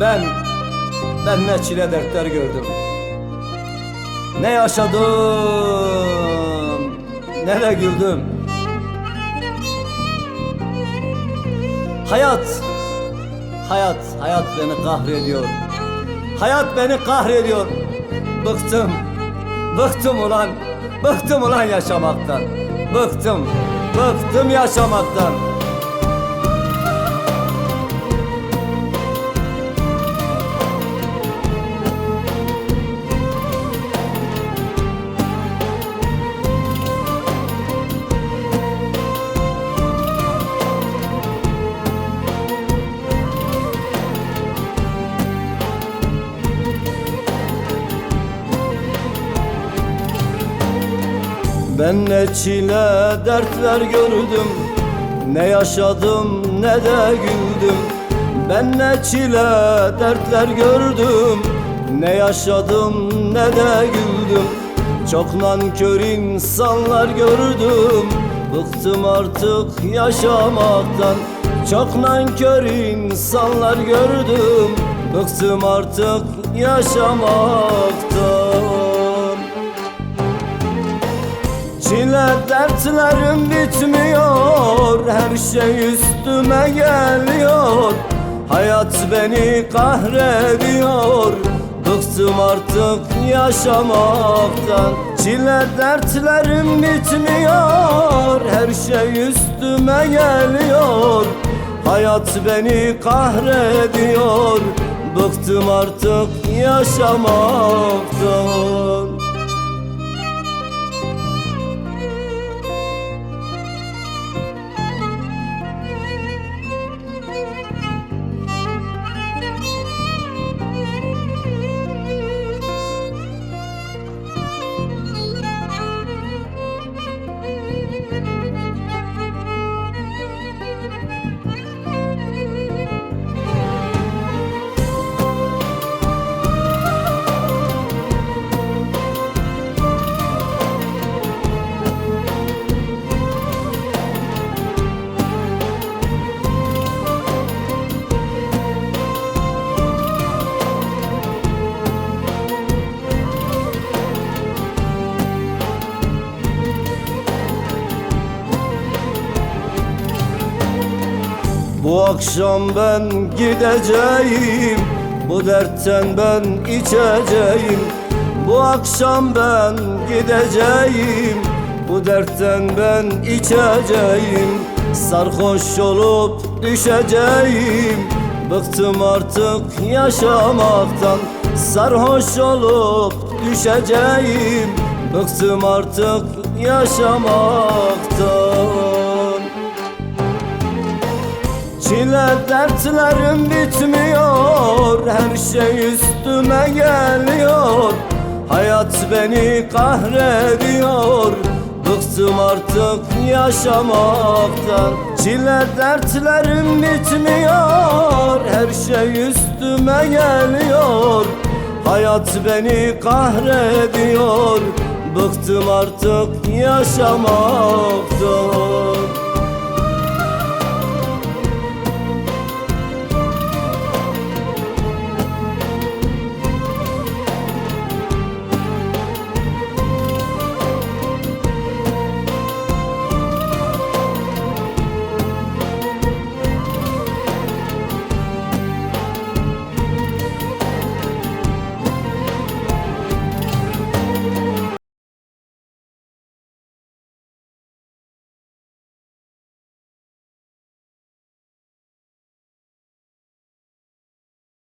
Ben, ben ne çile dertler gördüm. Ne yaşadım, ne de güldüm. Hayat, hayat, hayat beni kahrediyor. Hayat beni kahrediyor. Bıktım, bıktım ulan, bıktım ulan yaşamaktan. Bıktım, bıktım yaşamaktan. Ben ne çile dertler gördüm Ne yaşadım ne de güldüm. Ben ne çile dertler gördüm. Ne yaşadım ne de güldüm. Çok nankör insanlar gördüm. Bıktım artık yaşamaktan. Çok nankör insanlar gördüm. Bıktım artık yaşamaktan Çile dertlerim bitmiyor Her şey üstüme geliyor. Hayat beni kahrediyor Bıktım artık yaşamaktan. Çile dertlerim bitmiyor Her şey üstüme geliyor. Hayat beni kahrediyor Bıktım artık yaşamaktan Bu akşam ben gideceğim Bu dertten ben içeceğim. Bu akşam ben gideceğim Bu dertten ben içeceğim. Sarhoş olup düşeceğim Bıktım artık yaşamaktan. Sarhoş olup düşeceğim Bıktım artık yaşamaktan Çile dertlerim bitmiyor Her şey üstüme geliyor. Hayat beni kahrediyor Bıktım artık yaşamaktan Çile dertlerim bitmiyor Her şey üstüme geliyor. Hayat beni kahrediyor Bıktım artık yaşamaktan